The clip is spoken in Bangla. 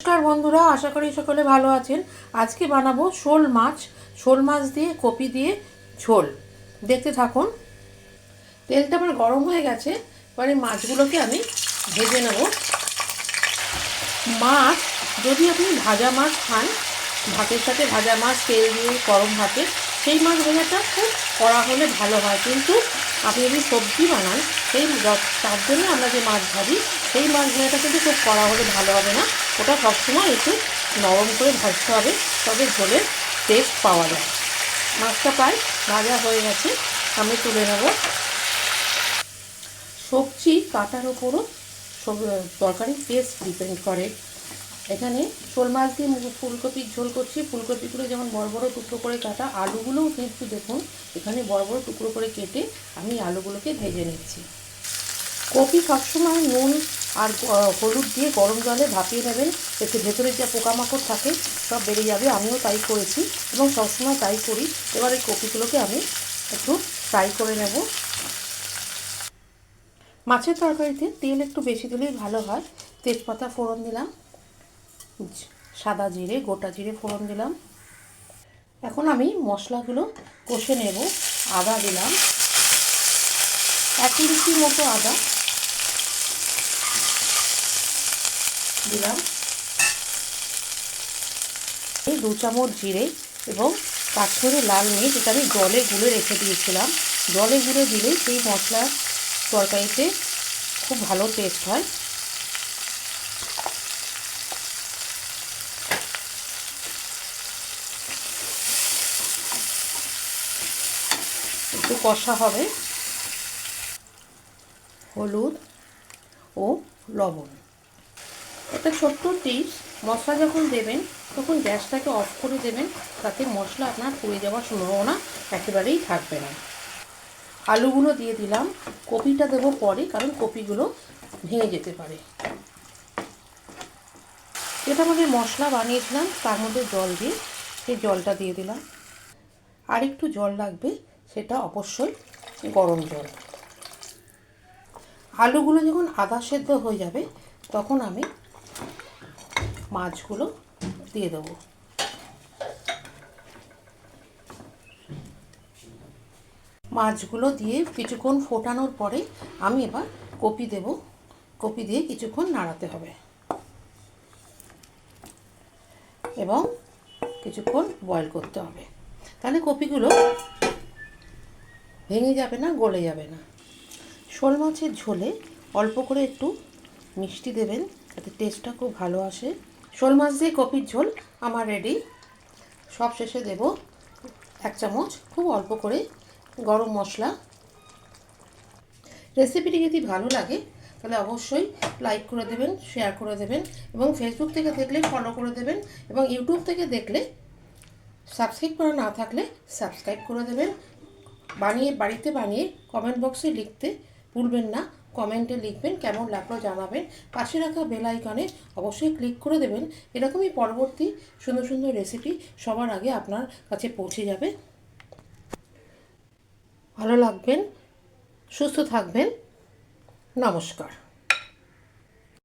নমস্কার বন্ধুরা, আশা করি সকলে ভালো আছেন। আজকে বানাবো শোল মাছ। শোল মাছ দিয়ে, কপি দিয়ে ঝোল। দেখতে থাকুন। তেলটা আমার গরম হয়ে গেছে। এবারে মাছগুলোকে আমি ভেজে নেব। মাছ, যদি আপনি ভাজা মাছ খান, ভাতের সাথে ভাজা মাছ, তেল দিয়ে গরম ভাতে, সেই মাছ ভাজাটা খুব কড়া হলে ভালো হয়। কিন্তু আপনি যদি সবজি বানান, সেই তার জন্য আমরা যে মাছ ভাজি সেই মাছগুলোটা কিন্তু খুব কড়া হলে ভালো হবে না। ওটা সবসময় একটু নরম করে ভাজতে হবে, তবে ঝোলের টেস্ট পাওয়া যায়। মাছটা প্রায় ভাজা হয়ে গেছে, আমি তুলে নেব। সবজি কাটার ওপরও সব তরকারির টেস্ট ডিপেন্ড করে। এখানে শোল মাছ দিয়ে ফুলকপির ঝোল করছি। ফুলকপিগুলো যেমন বড় বড় টুকরো করে কাটা, আলুগুলোও কিন্তু দেখুন, এখানে বড় বড় টুকরো করে কেটে আমি আলুগুলোকে ভেজে নিচ্ছি। কপি সবসময় নুন আর হলুদ দিয়ে গরম জলে ভাপিয়ে নেবেন। এতে ভেতরে যা পোকামাকড় থাকে, সব বেড়ে যাবে। আমিও তাই করেছি এবং সবসময় তাই করি। এবার এই কপিগুলোকে আমি একটু ফ্রাই করে নেব। মাছের তরকারিতে তেল একটু বেশি দিলেই ভালো হয়। তেজপাতা ফোড়ন দিলাম। সাদা জিরে, গোটা জিরে ফোড়ন দিলাম। এখন আমি মশলাগুলো কষে নেব। আদা দিলাম। এক ইঞ্চি মতো আদা। দিলাম। এই দু চামচ জিরে এবং কাশ্মীরি লাল মির্চ যেটা আমি জলে গুলে রেখে দিয়েছিলাম। জলে গুলে দিলেই সেই মশলা তরকারিতে খুব ভালো টেস্ট হয়। একটু কষা হবে। হলুদ ও লবণ। একটা ছোট্ট টিপস মশলা যখন দেবেন, তখন গ্যাসটাকে অফ করে দেবেন, তাতে মশলা আপনার পুড়ে যাওয়ার সম্ভাবনা একেবারেই থাকবে না। আলুগুলো দিয়ে দিলাম, কপিটা দেবো পরে, কারণ কপিগুলো ভেঙে যেতে পারে। যেটা আমাদের মশলা বানিয়েছিলাম, তার মধ্যে জল দিয়ে, সেই জলটা দিয়ে দিলাম। আর একটু জল লাগবে, সেটা অবশ্যই গরম জল। আলুগুলো যখন আদা সেদ্ধ হয়ে যাবে, তখন আমি মাছগুলো দিয়ে দেবো। মাছগুলো দিয়ে কিছুক্ষণ ফোটানোর পরে আমি এবার কপি দেব। কপি দিয়ে কিছুক্ষণ নাড়াতে হবে। এবং কিছুক্ষণ বয়েল করতে হবে। তাহলে কপিগুলো ভেঙে যাবে না, গলে যাবে না। শোল মাছের ঝোলে অল্প করে একটু মিষ্টি দেবেন, যাতে টেস্টটা খুব ভালো আসে। শোল মাছ দিয়ে কপির ঝোল আমার রেডি সব শেষে দেব এক চামচ খুব অল্প করে গরম মশলা। রেসিপিটি যদি ভালো লাগে, তাহলে অবশ্যই লাইক করে দেবেন শেয়ার করে দেবেন এবং ফেসবুক থেকে দেখলে ফলো করে দেবেন এবং ইউটিউব থেকে দেখলে সাবস্ক্রাইব করা না থাকলে সাবস্ক্রাইব করে দেবেন। বানিয়ে, বাড়িতে বানিয়ে কমেন্ট বক্সে লিখতে ভুলবেন না। কমেন্টে লিখবেন কেমন লাগল জানাবেন। পাশে রাখা বেল আইকনে অবশ্যই ক্লিক করে দেবেন। এরকমই পরবর্তী সুন্দর সুন্দর রেসিপি সবার আগে আপনার কাছে পৌঁছে যাবে। ভালো লাগবেন, সুস্থ থাকবেন। নমস্কার।